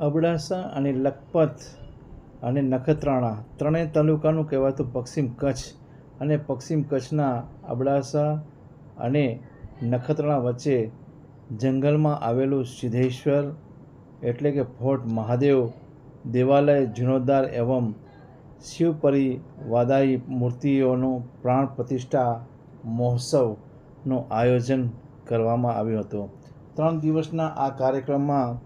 અબડાસા અને લખપત અને નખત્રાણા ત્રણેય તાલુકાનું કહેવાતું પશ્ચિમ કચ્છ અને પશ્ચિમ કચ્છના અબડાસા અને નખત્રાણા વચ્ચે જંગલમાં આવેલું સિદ્ધેશ્વર એટલે કે ફોર્ટ મહાદેવ દેવાલય જીર્ણોદ્ધાર એવમ શિવપરી વાદાઈ મૂર્તિઓનું પ્રાણ પ્રતિષ્ઠા મહોત્સવનું આયોજન કરવામાં આવ્યું હતું. ત્રણ દિવસના આ કાર્યક્રમમાં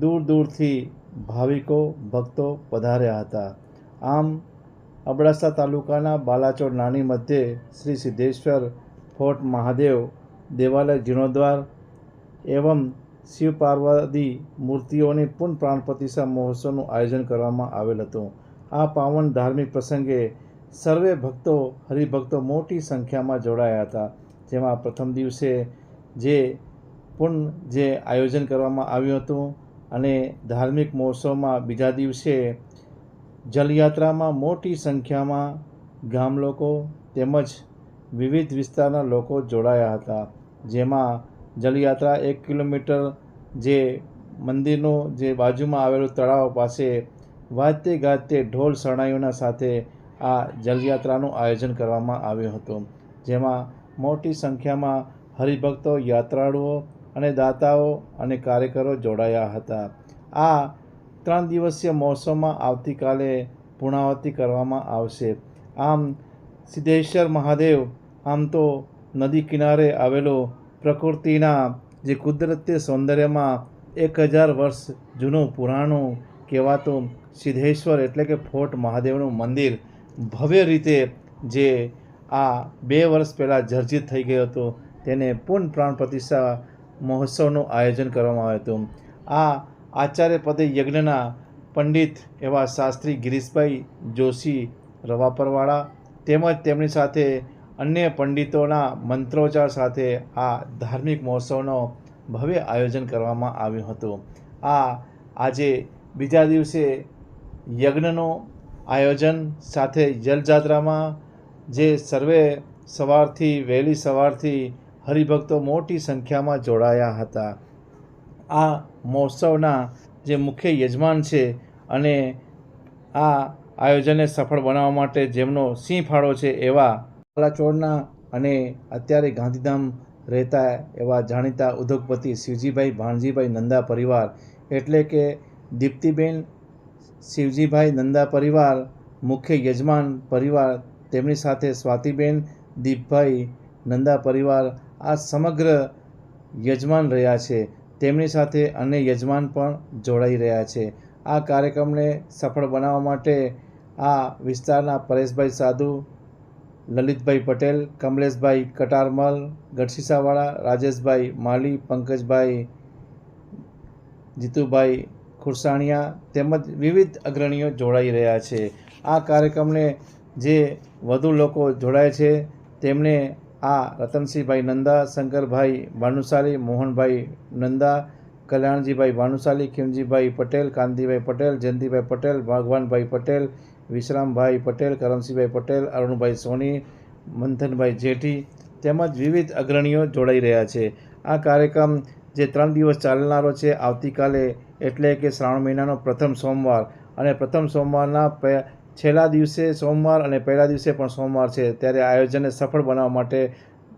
દૂર દૂરથી ભાવિકો, ભક્તો પધાર્યા હતા. આમ, અબડાસા તાલુકાના બાલાચોર નાની મધ્યે શ્રી સિદ્ધેશ્વર ફોર્ટ મહાદેવ દેવાલય જીર્ણોદ્વાર એવમ શિવ પાર્વતી મૂર્તિઓની પૂર્ણ પ્રાણ પ્રતિષ્ઠા મહોત્સવનું આયોજન કરવામાં આવેલ હતું. આ પાવન ધાર્મિક પ્રસંગે સર્વે ભક્તો, હરિભક્તો મોટી સંખ્યામાં જોડાયા હતા. જેમાં પ્રથમ દિવસે જે પૂર્ણ જે આયોજન કરવામાં આવ્યું હતું અને ધાર્મિક મહોત્સવમાં બીજા દિવસે જલયાત્રામાં મોટી સંખ્યામાં ગામ લોકો તેમજ વિવિધ વિસ્તારના લોકો જોડાયા હતા. જેમાં જલયાત્રા એક કિલોમીટર જે મંદિરનું જે બાજુમાં આવેલું તળાવ પાસે વાજતે ગાજતે ઢોલ શરણાઈઓના સાથે આ જલયાત્રાનું આયોજન કરવામાં આવ્યું હતું. જેમાં મોટી સંખ્યામાં હરિભક્તો, યાત્રાળુઓ અને દાતાઓ અને કાર્યકરો જોડાયા હતા. આ ત્રણ દિવસીય મહોત્સવમાં આવતીકાલે પૂર્ણાવતી કરવામાં આવશે. આમ, સિદ્ધેશ્વર મહાદેવ, આમ તો નદી કિનારે આવેલો પ્રકૃતિના જે કુદરતી સૌંદર્યમાં એક હજાર વર્ષ જૂનું પુરાણું કહેવાતું સિદ્ધેશ્વર એટલે કે ફોર્ટ મહાદેવનું મંદિર, ભવ્ય રીતે જે આ બે વર્ષ પહેલાં જર્જિત થઈ ગયું હતું, તેને પૂર્ણ પ્રાણ પ્રતિષ્ઠા મહોત્સવનું આયોજન કરવામાં આવ્યું હતું. આ આચાર્ય પદે યજ્ઞના પંડિત એવા શાસ્ત્રી ગિરીશભાઈ જોશી રવાપરવાળા તેમજ તેમની સાથે અન્ય પંડિતોના મંત્રોચ્ચાર સાથે આ ધાર્મિક મહોત્સવનો ભવ્ય આયોજન કરવામાં આવ્યું હતું. આ આજે બીજા દિવસે યજ્ઞનું આયોજન સાથે જલજાત્રામાં જે સર્વે સવારથી વહેલી સવારથી હરિભક્તો મોટી સંખ્યામાં જોડાયા હતા. આ મહોત્સવના જે મુખ્ય યજમાન છે અને આ આયોજનને સફળ બનાવવા માટે જેમનો સિંહ ફાળો છે એવા કાલાચોડના અને અત્યારે ગાંધીધામ રહેતા એવા જાણીતા ઉદ્યોગપતિ શિવજીભાઈ ભાણજીભાઈ નંદા પરિવાર, એટલે કે દીપ્તિબેન શિવજીભાઈ નંદા પરિવાર, મુખ્ય યજમાન પરિવાર, તેમની સાથે સ્વાતિબેન દીપભાઈ નંદા પરિવાર આ સમગ્ર યજમાન રહ્યા છે. તેમની સાથે અન્ય યજમાન પણ જોડાઈ રહ્યા છે. આ કાર્યક્રમને સફળ બનાવવા માટે આ વિસ્તારના પરેશભાઈ સાધુ, લલિતભાઈ પટેલ, કમલેશભાઈ કટારમલ ગઢસીસાવાળા રાજેશભાઈ માલી, પંકજભાઈ, જીતુભાઈ ખુરસાણિયા તેમજ વિવિધ અગ્રણીઓ જોડાઈ રહ્યા છે. આ કાર્યક્રમને જે વધુ લોકો જોડાય છે, તેમને આ રતનસિંહભાઈ નંદા, શંકરભાઈ ભાનુશાલી મોહનભાઈ નંદા, કલ્યાણજીભાઈ ભાનુશાલી ખીમજીભાઈ પટેલ, કાંતિભાઈ પટેલ, જયંતિભાઈ પટેલ ભગવાનભાઈ પટેલ, વિશ્રામભાઈ પટેલ કરમસિંહભાઈ પટેલ, અરુણભાઈ સોની, મંથનભાઈ જેઠી તેમજ વિવિધ અગ્રણીઓ જોડાઈ રહ્યા છે. આ કાર્યક્રમ જે ત્રણ દિવસ ચાલનારો છે, આવતીકાલે એટલે કે શ્રાવણ મહિનાનો પ્રથમ સોમવાર અને પ્રથમ સોમવારના છેલ્લા દિવસે સોમવાર અને પહેલા દિવસે પણ સોમવાર છે. ત્યારે આયોજનને સફળ બનાવવા માટે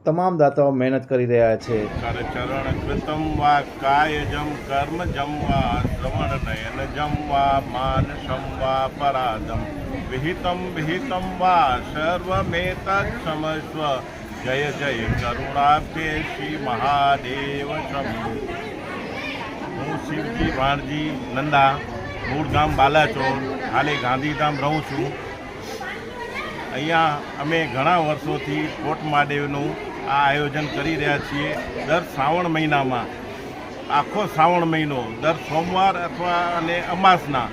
તમામ દાતાઓ મહેનત કરી રહ્યા છે. કરચરણ કૃતમ વા કાયજમ કર્મજમ વા શ્રવણ નયન જમ વા માનસમ વિહિતમ વિહિતમ વા સર્વમેતત્ ક્ષમસ્વ જય જય કરુણાભ્ય શ્રી મહાદેવ શંભુ હું શિવજી ભાણજી નંદા મૂળ ગામ બાલાચોડ હાલે ગાંધીધામ રહું છું. અહીંયા અમે ઘણા વર્ષોથી કોટ મહાદેવનું આ આયોજન કરી રહ્યા છીએ. દર શ્રાવણ મહિનામાં, આખો શ્રાવણ મહિનો, દર સોમવાર અથવા અને અમાસના,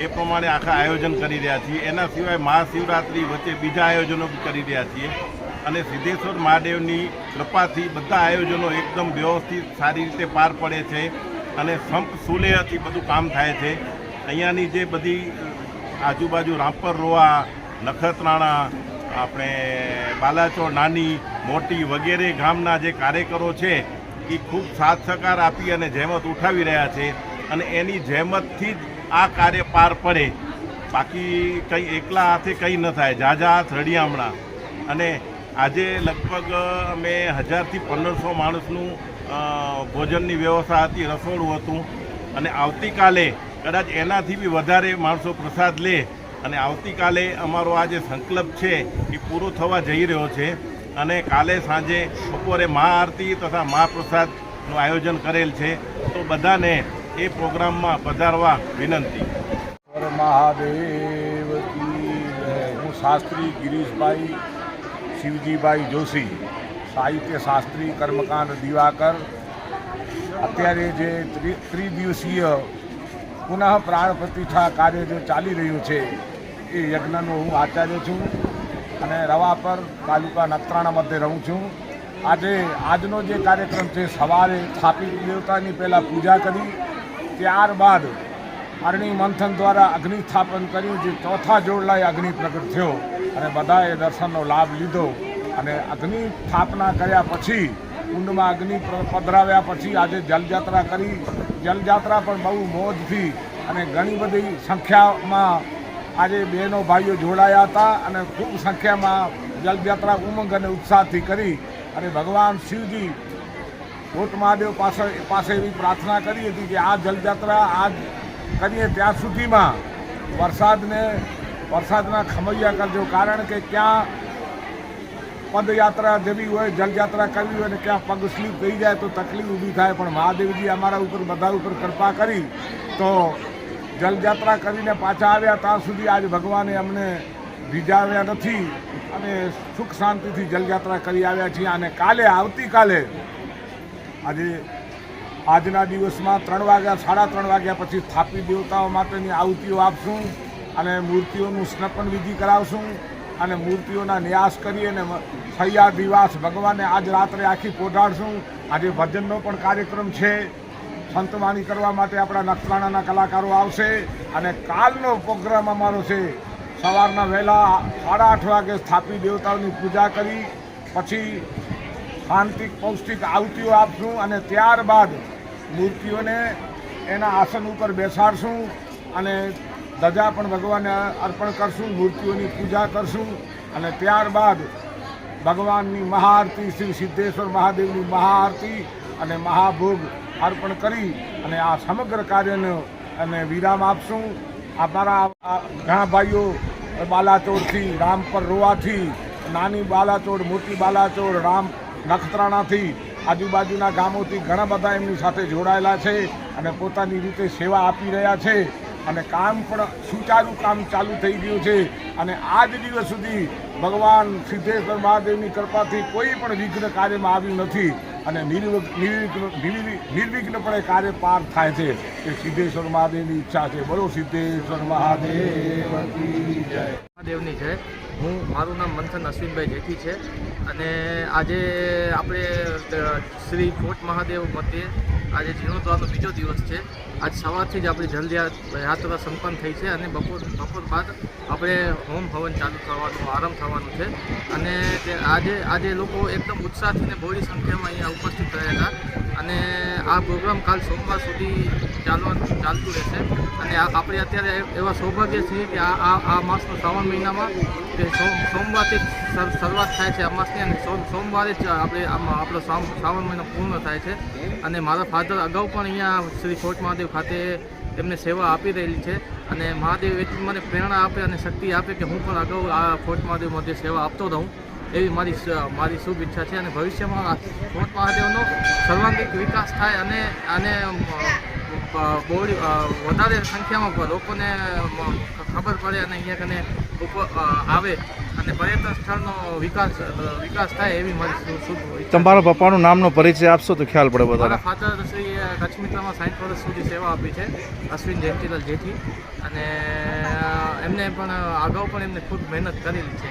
એ પ્રમાણે આખા આયોજન કરી રહ્યા છીએ. એના સિવાય મહાશિવરાત્રિ વચ્ચે બીજા આયોજનો બી કરી રહ્યા છીએ. અને સિદ્ધેશ્વર મહાદેવની કૃપાથી બધા આયોજનો એકદમ વ્યવસ્થિત, સારી રીતે પાર પડે છે. અને સંપ સુલેહથી બધું કામ થાય છે. અહીંયાની જે બધી આજુબાજુ રામપર રોવા, નખત્રાણા, આપણે બાલાચોડ નાની, મોટી વગેરે ગામના જે કાર્યકરો છે, એ ખૂબ સાથ સહકાર આપી અને જહેમત ઉઠાવી રહ્યા છે અને એની જહેમતથી જ આ કાર્ય પાર પડે. બાકી કંઈ એકલા હાથે કંઈ ન થાય. ઝાઝા હાથ રડિયામણા. અને આજે લગભગ અમે હજારથી પંદરસો માણસનું ભોજનની વ્યવસ્થા હતી, રસોડું હતું. અને આવતીકાલે કદાચ એનાથી બી વધારે માણસો પ્રસાદ લે અને આવતીકાલે અમારો આ જે સંકલ્પ છે એ પૂરો થવા જઈ રહ્યો છે. અને કાલે સાંજે બપોરે મહા આરતી તથા મહાપ્રસાદનું આયોજન કરેલ છે. તો બધાને એ પ્રોગ્રામમાં પધારવા વિનંતી. મહાદેવ હું શાસ્ત્રી ગિરીશભાઈ શિવજીભાઈ જોશી, સાહિત્ય શાસ્ત્રી કર્મકાંડ દિવાકર. અત્યારે જે ત્રિ ત્રિદિવસીય પુનઃ પ્રાણ પ્રતિષ્ઠા કાર્ય જે ચાલી રહ્યું છે, એ યજ્ઞનો હું આચાર્ય છું અને રવાપર તાલુકા નત્રાણા મધ્યે રહું છું. આજે આજનો જે કાર્યક્રમ છે, સવારે સ્થાપિત દેવતાની પહેલાં પૂજા કરી, ત્યારબાદ અગ્નિ મંથન દ્વારા અગ્નિ સ્થાપન કર્યું જે ચોથા જોડલાએ અગ્નિ પ્રગટ થયો અને બધાએ દર્શનનો લાભ લીધો અને અગ્નિ સ્થાપના કર્યા પછી કુંડમાં અગ્નિ પધરાવ્યા પછી આજે જલયાત્રા કરી. જલયાત્રા પણ બહુ મોજથી અને ઘણી બધી સંખ્યામાં આજે બહેનો ભાઈઓ જોડાયા હતા અને ખૂબ સંખ્યામાં જલયાત્રા ઉમંગ અને ઉત્સાહથી કરી. અને ભગવાન શિવજી કોટ મહાદેવ પાસે પાસે એવી પ્રાર્થના કરી હતી કે આ જલયાત્રા આજ કરીએ ત્યાં સુધીમાં વરસાદને, વરસાદના ખમૈયા કરજો. કારણ કે ક્યાં પદયાત્રા જેવી હોય, જલયાત્રા કરવી હોય ને ક્યાં પગ સ્લીપ થઈ જાય તો તકલીફ ઊભી થાય. પણ મહાદેવજી અમારા ઉપર, બધા ઉપર કૃપા કરી તો જલયાત્રા કરીને પાછા આવ્યા. ત્યાં સુધી આજ ભગવાને અમને ભીજાવ્યા નથી અને સુખ શાંતિથી જલયાત્રા કરી આવ્યા છીએ. અને કાલે, આવતીકાલે, આજે આજના દિવસમાં ત્રણ વાગ્યા, સાડા ત્રણ વાગ્યા પછી સ્થાપિત દેવતાઓ માટેની આહુતિઓ આપશું અને મૂર્તિઓનું સ્નપન વિધિ કરાવશું. અને મૂર્તિઓના ન્યાસ કરી અને સૈયા દિવાસ ભગવાનને આજ રાત્રે આખી પોઢાડશું. આજે ભજનનો પણ કાર્યક્રમ છે. સંતવાણી કરવા માટે આપણા નખત્રાણાના કલાકારો આવશે અને કાલનો પ્રોગ્રામ અમારો છે. સવારના વહેલા સાડા આઠ વાગે સ્થાપી દેવતાઓની પૂજા કરી, પછી શાંતિક પૌષ્ટિક આવતીઓ આપશું અને ત્યારબાદ મૂર્તિઓને એના આસન ઉપર બેસાડશું અને ધજા પણ ભગવાનને અર્પણ કરશું, મૂર્તિઓની પૂજા કરશું અને ત્યારબાદ ભગવાનની મહાઆરતી શ્રી સિદ્ધેશ્વર મહાદેવની મહાઆરતી અને મહાભોગ અર્પણ કરી અને આ સમગ્ર કાર્યનો અને વિરામ આપશું. અમારા ઘણા ભાઈઓ બાલાચોડથી રામપર રોવાથી, નાની બાલાચોડ મોટી બાલાચોડ રામ નખત્રાણાથી, આજુબાજુના ગામોથી ઘણા બધા એમની સાથે જોડાયેલા છે અને પોતાની રીતે સેવા આપી રહ્યા છે. અને કામ પણ સુચારું કામ ચાલુ થઈ ગયું છે. અને આજ દિવસ સુધી ભગવાન સિદ્ધેશ્વર મહાદેવની કૃપાથી કોઈ પણ વિઘ્ન કાર્યમાં આવ્યું નથી. અને નિર્વિઘ્ન નિર્વિઘ્ન નિર્વિઘ્નપણે કાર્ય પાર થાય છે. એ સિદ્ધેશ્વર મહાદેવની ઈચ્છા છે. બોલો સિદ્ધેશ્વર મહાદેવ જય. મહાદેવની છે. હું મારું નામ મંથન અશ્વિનભાઈ જેઠી છે. અને આજે આપણે શ્રી કોટ મહાદેવ મધ્યે આજે જીર્ણોદ્વારનો બીજો દિવસ છે. આજ સવારથી જ આપણી જલ્દી યાત્રા સંપન્ન થઈ છે અને બપોર બપોર બાદ આપણે હોમ હવન ચાલુ કરવાનો આરંભ થવાનું છે. અને આજે આજે લોકો એકદમ ઉત્સાહથી ને બહોળી સંખ્યામાં અહીંયા ઉપસ્થિત રહ્યા હતા અને આ પ્રોગ્રામ કાલ સોમવાર સુધી ચાલવાનું ચાલતું રહેશે. અને આ- આપણે અત્યારે એવા સૌભાગ્ય છીએ કે આ આ આ માસનો શ્રાવણ મહિનામાં કે સોમ સોમવારથી શર- શરૂઆત થાય છે અમાસની અને સોમવારે જ આપણે આપણો શ્રાવણ મહિનો પૂર્ણ થાય છે. અને મારા ફાધર અગાઉ પણ અહીંયા શ્રી છોટ મહાદેવ ખાતે તેમને સેવા આપી રહેલી છે. અને મહાદેવ એટલી મને પ્રેરણા આપે અને શક્તિ આપે કે હું પણ અગાઉ આ ખોટ મહાદેવ મધ્ય સેવા આપતો રહું. એવી મારી મારી શુભ ઈચ્છા છે અને ભવિષ્યમાં કોટ મહાદેવનો સર્વાંગીક વિકાસ થાય અને આને અ, વધારે સંખ્યામાં લોકોને ખબર પડે અને અહીંયા કને ઉપ- આવે અને પર્યટન સ્થળનો વિકાસ વિકાસ થાય એવી મારી શુભ તમારા પપ્પાનું નામનો પરિચય આપશો તો ખ્યાલ પડે બધા ફાધર શ્રી કચ્છ મિત્રમાં સાઠ વર્ષ સુધી સેવા આપી છે અશ્વિન જયંતિલાલ જેઠી અને એમને પણ અગાઉ પણ એમને ખૂબ મહેનત કરેલી છે.